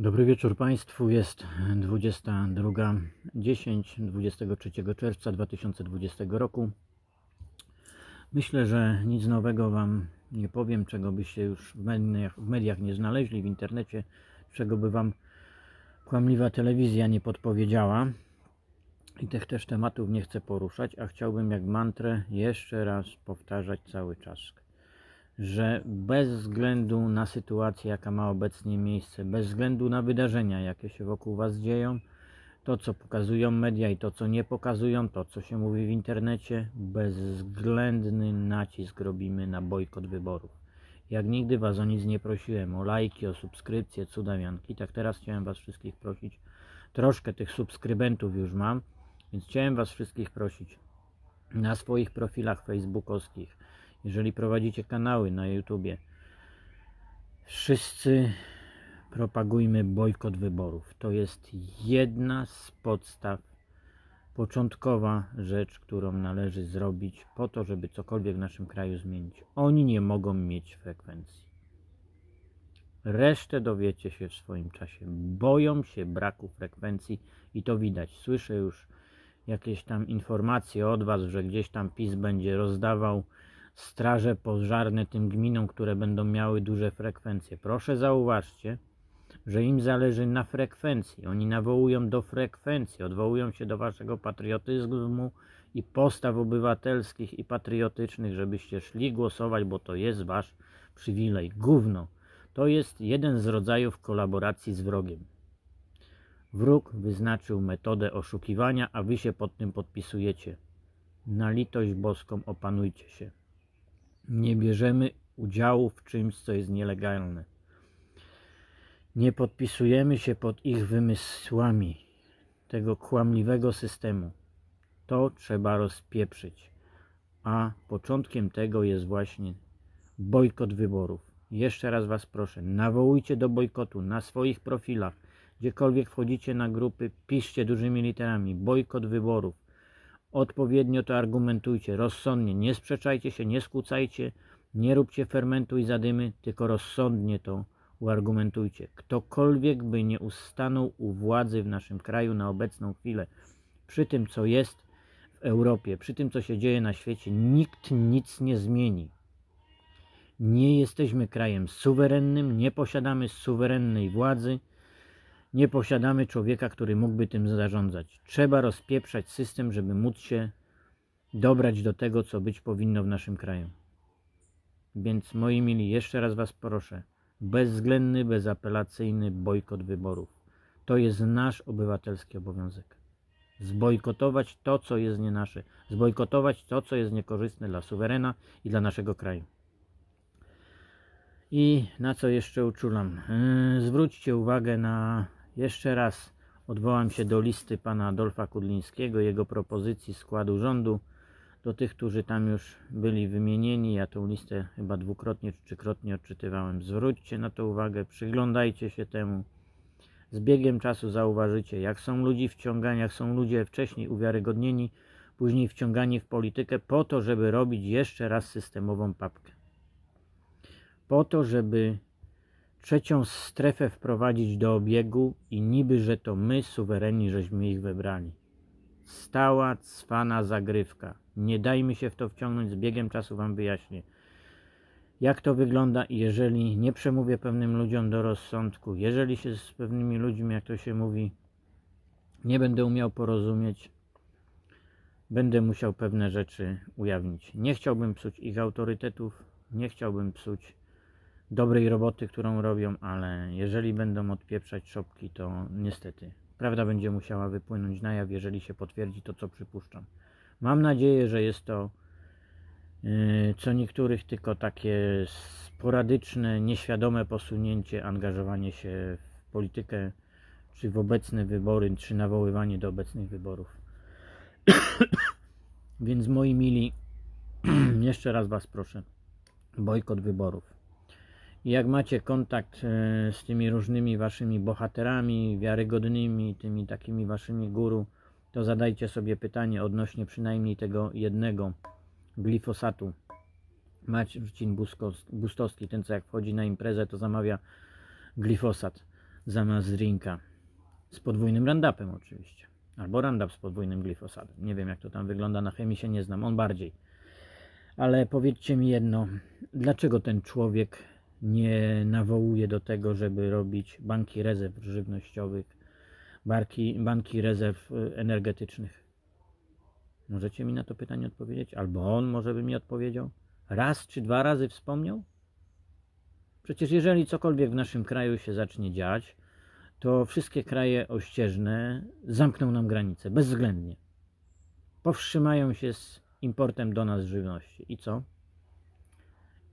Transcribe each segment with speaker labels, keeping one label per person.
Speaker 1: Dobry wieczór Państwu. Jest 22.10 23 czerwca 2020 roku. Myślę, że nic nowego Wam nie powiem, czego byście już w mediach, w mediach nie znaleźli, w internecie, czego by Wam kłamliwa telewizja nie podpowiedziała. I tych też tematów nie chcę poruszać, a chciałbym jak mantrę jeszcze raz powtarzać cały czas że bez względu na sytuację, jaka ma obecnie miejsce, bez względu na wydarzenia, jakie się wokół Was dzieją, to co pokazują media i to co nie pokazują, to co się mówi w internecie, bezwzględny nacisk robimy na bojkot wyborów. Jak nigdy Was o nic nie prosiłem, o lajki, o subskrypcje, cudawianki, tak teraz chciałem Was wszystkich prosić. Troszkę tych subskrybentów już mam, więc chciałem Was wszystkich prosić na swoich profilach facebookowskich, jeżeli prowadzicie kanały na YouTubie, wszyscy propagujmy bojkot wyborów. To jest jedna z podstaw, początkowa rzecz, którą należy zrobić po to, żeby cokolwiek w naszym kraju zmienić. Oni nie mogą mieć frekwencji. Resztę dowiecie się w swoim czasie. Boją się braku frekwencji i to widać. Słyszę już jakieś tam informacje od Was, że gdzieś tam PiS będzie rozdawał straże pożarne tym gminom, które będą miały duże frekwencje. Proszę zauważcie, że im zależy na frekwencji. Oni nawołują do frekwencji, odwołują się do waszego patriotyzmu i postaw obywatelskich i patriotycznych, żebyście szli głosować, bo to jest wasz przywilej. Gówno. To jest jeden z rodzajów kolaboracji z wrogiem. Wróg wyznaczył metodę oszukiwania, a wy się pod tym podpisujecie. Na litość boską opanujcie się. Nie bierzemy udziału w czymś, co jest nielegalne. Nie podpisujemy się pod ich wymysłami tego kłamliwego systemu. To trzeba rozpieprzyć. A początkiem tego jest właśnie bojkot wyborów. Jeszcze raz Was proszę, nawołujcie do bojkotu na swoich profilach. Gdziekolwiek wchodzicie na grupy, piszcie dużymi literami bojkot wyborów odpowiednio to argumentujcie, rozsądnie, nie sprzeczajcie się, nie skłócajcie, nie róbcie fermentu i zadymy, tylko rozsądnie to uargumentujcie. Ktokolwiek by nie ustanął u władzy w naszym kraju na obecną chwilę, przy tym co jest w Europie, przy tym co się dzieje na świecie, nikt nic nie zmieni. Nie jesteśmy krajem suwerennym, nie posiadamy suwerennej władzy, nie posiadamy człowieka, który mógłby tym zarządzać. Trzeba rozpieprzać system, żeby móc się dobrać do tego, co być powinno w naszym kraju. Więc moi mili, jeszcze raz Was proszę, bezwzględny, bezapelacyjny bojkot wyborów. To jest nasz obywatelski obowiązek. Zbojkotować to, co jest nie nasze. Zbojkotować to, co jest niekorzystne dla suwerena i dla naszego kraju. I na co jeszcze uczulam? Yy, zwróćcie uwagę na jeszcze raz odwołam się do listy pana Adolfa Kudlińskiego, jego propozycji składu rządu. Do tych, którzy tam już byli wymienieni, ja tą listę chyba dwukrotnie czy trzykrotnie odczytywałem. Zwróćcie na to uwagę, przyglądajcie się temu. Z biegiem czasu zauważycie, jak są ludzi wciągani, jak są ludzie wcześniej uwiarygodnieni, później wciągani w politykę po to, żeby robić jeszcze raz systemową papkę. Po to, żeby trzecią strefę wprowadzić do obiegu i niby, że to my, suwereni, żeśmy ich wybrali. Stała, cwana zagrywka. Nie dajmy się w to wciągnąć, z biegiem czasu Wam wyjaśnię. Jak to wygląda jeżeli nie przemówię pewnym ludziom do rozsądku, jeżeli się z pewnymi ludźmi, jak to się mówi, nie będę umiał porozumieć, będę musiał pewne rzeczy ujawnić. Nie chciałbym psuć ich autorytetów, nie chciałbym psuć dobrej roboty, którą robią, ale jeżeli będą odpieprzać szopki, to niestety prawda będzie musiała wypłynąć na jaw, jeżeli się potwierdzi to, co przypuszczam. Mam nadzieję, że jest to yy, co niektórych tylko takie sporadyczne, nieświadome posunięcie, angażowanie się w politykę, czy w obecne wybory, czy nawoływanie do obecnych wyborów. Więc moi mili, jeszcze raz Was proszę, bojkot wyborów. Jak macie kontakt e, z tymi różnymi waszymi bohaterami, wiarygodnymi, tymi takimi waszymi guru, to zadajcie sobie pytanie odnośnie przynajmniej tego jednego glifosatu. Marcin Bustowski, ten co jak wchodzi na imprezę, to zamawia glifosat. zamiast drinka. Z podwójnym randapem oczywiście. Albo randap z podwójnym glifosatem. Nie wiem jak to tam wygląda, na chemii się nie znam, on bardziej. Ale powiedzcie mi jedno, dlaczego ten człowiek nie nawołuje do tego, żeby robić banki rezerw żywnościowych, banki, banki rezerw y, energetycznych? Możecie mi na to pytanie odpowiedzieć? Albo on może by mi odpowiedział? Raz czy dwa razy wspomniał? Przecież jeżeli cokolwiek w naszym kraju się zacznie dziać, to wszystkie kraje ościeżne zamkną nam granice, bezwzględnie. Powstrzymają się z importem do nas żywności. I co?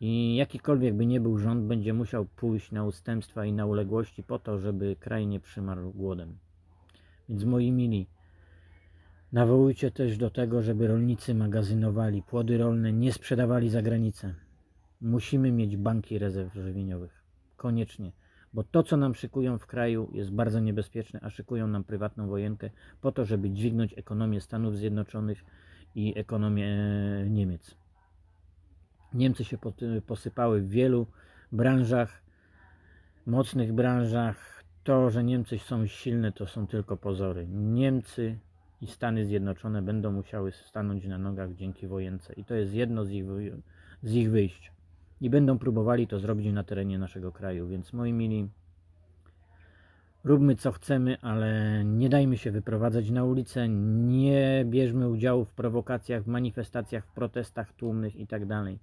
Speaker 1: I jakikolwiek by nie był rząd, będzie musiał pójść na ustępstwa i na uległości po to, żeby kraj nie przymarł głodem. Więc moi mili, nawołujcie też do tego, żeby rolnicy magazynowali płody rolne, nie sprzedawali za granicę. Musimy mieć banki rezerw żywieniowych. Koniecznie. Bo to, co nam szykują w kraju, jest bardzo niebezpieczne, a szykują nam prywatną wojenkę po to, żeby dźwignąć ekonomię Stanów Zjednoczonych i ekonomię Niemiec. Niemcy się pot- posypały w wielu branżach, mocnych branżach. To, że Niemcy są silne, to są tylko pozory. Niemcy i Stany Zjednoczone będą musiały stanąć na nogach dzięki wojence. I to jest jedno z ich, z ich wyjść. I będą próbowali to zrobić na terenie naszego kraju. Więc moi mili, róbmy co chcemy, ale nie dajmy się wyprowadzać na ulicę, nie bierzmy udziału w prowokacjach, w manifestacjach, w protestach tłumnych itd.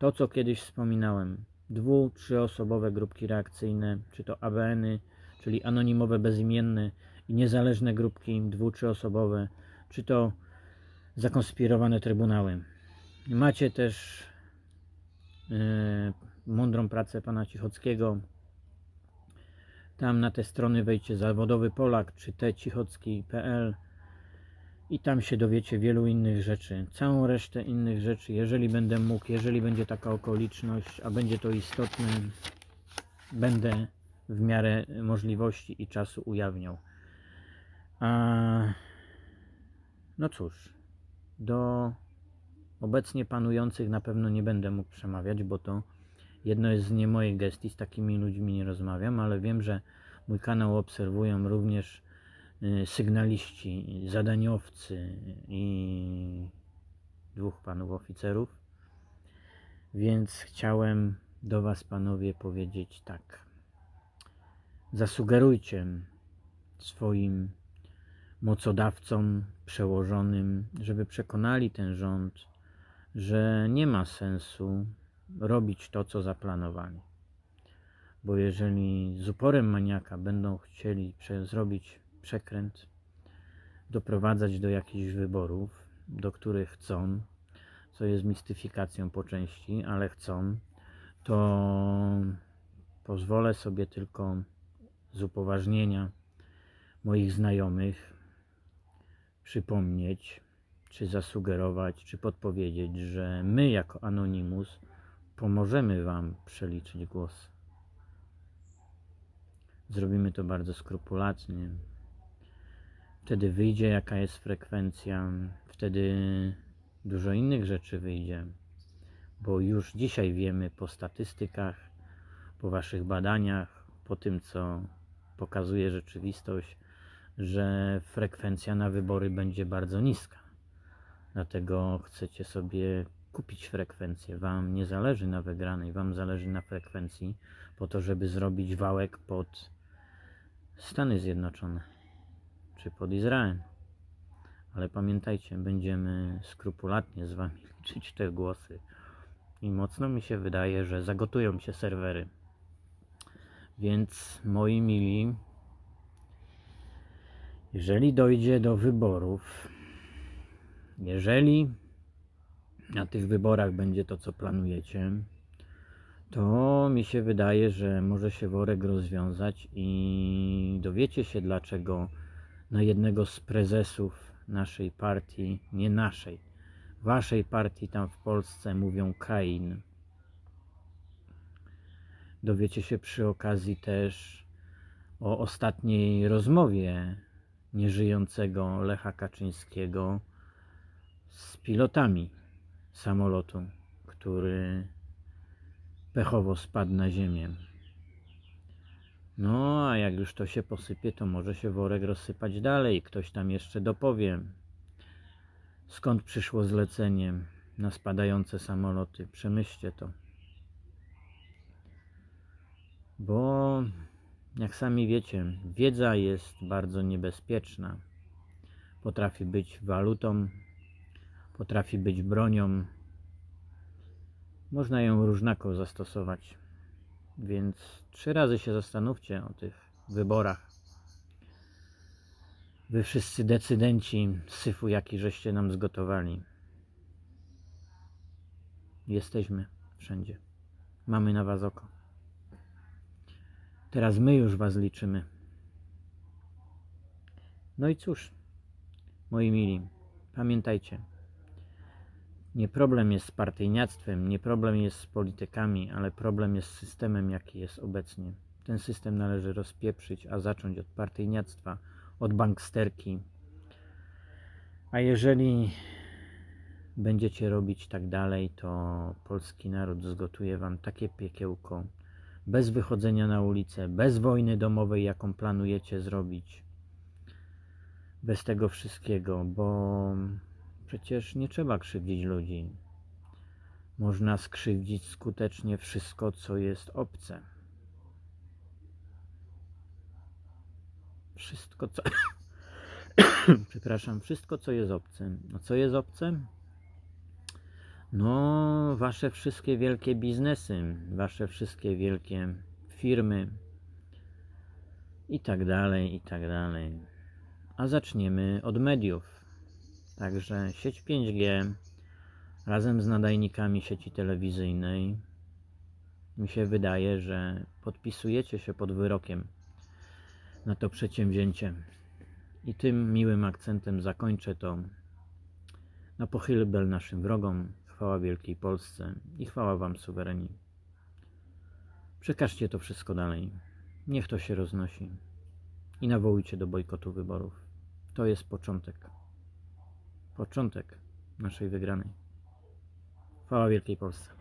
Speaker 1: To, co kiedyś wspominałem, dwu, trzyosobowe grupki reakcyjne, czy to ABN-y, czyli anonimowe, bezimienne i niezależne grupki dwu, trzyosobowe, czy to zakonspirowane trybunały. Macie też yy, mądrą pracę pana Cichockiego. Tam na te strony wejdźcie zawodowy Polak czy tcichocki.pl i tam się dowiecie wielu innych rzeczy. Całą resztę innych rzeczy, jeżeli będę mógł, jeżeli będzie taka okoliczność, a będzie to istotne, będę w miarę możliwości i czasu ujawniał. A, no cóż, do obecnie panujących na pewno nie będę mógł przemawiać, bo to jedno jest z nie moich gestii, z takimi ludźmi nie rozmawiam, ale wiem, że mój kanał obserwują również sygnaliści, zadaniowcy i dwóch panów oficerów. Więc chciałem do Was, panowie, powiedzieć tak. Zasugerujcie swoim mocodawcom, przełożonym, żeby przekonali ten rząd, że nie ma sensu robić to, co zaplanowali. Bo jeżeli z uporem maniaka będą chcieli zrobić przekręt, doprowadzać do jakichś wyborów, do których chcą, co jest mistyfikacją po części, ale chcą, to pozwolę sobie tylko z upoważnienia moich znajomych przypomnieć, czy zasugerować, czy podpowiedzieć, że my jako Anonymous pomożemy Wam przeliczyć głosy. Zrobimy to bardzo skrupulatnie. Wtedy wyjdzie, jaka jest frekwencja, wtedy dużo innych rzeczy wyjdzie, bo już dzisiaj wiemy po statystykach, po Waszych badaniach, po tym, co pokazuje rzeczywistość, że frekwencja na wybory będzie bardzo niska. Dlatego chcecie sobie kupić frekwencję. Wam nie zależy na wygranej, Wam zależy na frekwencji, po to, żeby zrobić wałek pod Stany Zjednoczone czy pod Izrael. Ale pamiętajcie, będziemy skrupulatnie z Wami liczyć te głosy. I mocno mi się wydaje, że zagotują się serwery. Więc moi mili, jeżeli dojdzie do wyborów, jeżeli na tych wyborach będzie to, co planujecie, to mi się wydaje, że może się worek rozwiązać i dowiecie się, dlaczego na jednego z prezesów naszej partii, nie naszej, waszej partii tam w Polsce mówią Kain. Dowiecie się przy okazji też o ostatniej rozmowie nieżyjącego Lecha Kaczyńskiego z pilotami samolotu, który pechowo spadł na ziemię. No, a jak już to się posypie, to może się worek rozsypać dalej. Ktoś tam jeszcze dopowie, skąd przyszło zlecenie na spadające samoloty. Przemyślcie to. Bo, jak sami wiecie, wiedza jest bardzo niebezpieczna. Potrafi być walutą, potrafi być bronią. Można ją różnako zastosować. Więc trzy razy się zastanówcie o tych wyborach. Wy wszyscy decydenci syfu, jaki żeście nam zgotowali. Jesteśmy wszędzie. Mamy na was oko. Teraz my już was liczymy. No i cóż, moi mili, pamiętajcie. Nie problem jest z partyjniactwem, nie problem jest z politykami, ale problem jest z systemem, jaki jest obecnie. Ten system należy rozpieprzyć, a zacząć od partyjniactwa, od banksterki. A jeżeli będziecie robić tak dalej, to polski naród zgotuje wam takie piekiełko, bez wychodzenia na ulicę, bez wojny domowej, jaką planujecie zrobić, bez tego wszystkiego, bo przecież nie trzeba krzywdzić ludzi. Można skrzywdzić skutecznie wszystko, co jest obce. Wszystko, co. Przepraszam, wszystko, co jest obce. A co jest obce? No, wasze wszystkie wielkie biznesy, wasze wszystkie wielkie firmy i tak dalej, i tak dalej. A zaczniemy od mediów. Także sieć 5G razem z nadajnikami sieci telewizyjnej mi się wydaje, że podpisujecie się pod wyrokiem na to przedsięwzięcie. I tym miłym akcentem zakończę to. Na pochylbel naszym wrogom, chwała Wielkiej Polsce i chwała Wam suwereni. Przekażcie to wszystko dalej. Niech to się roznosi. I nawołujcie do bojkotu wyborów. To jest początek. Początek naszej wygranej. Chwała Wielkiej Polsce.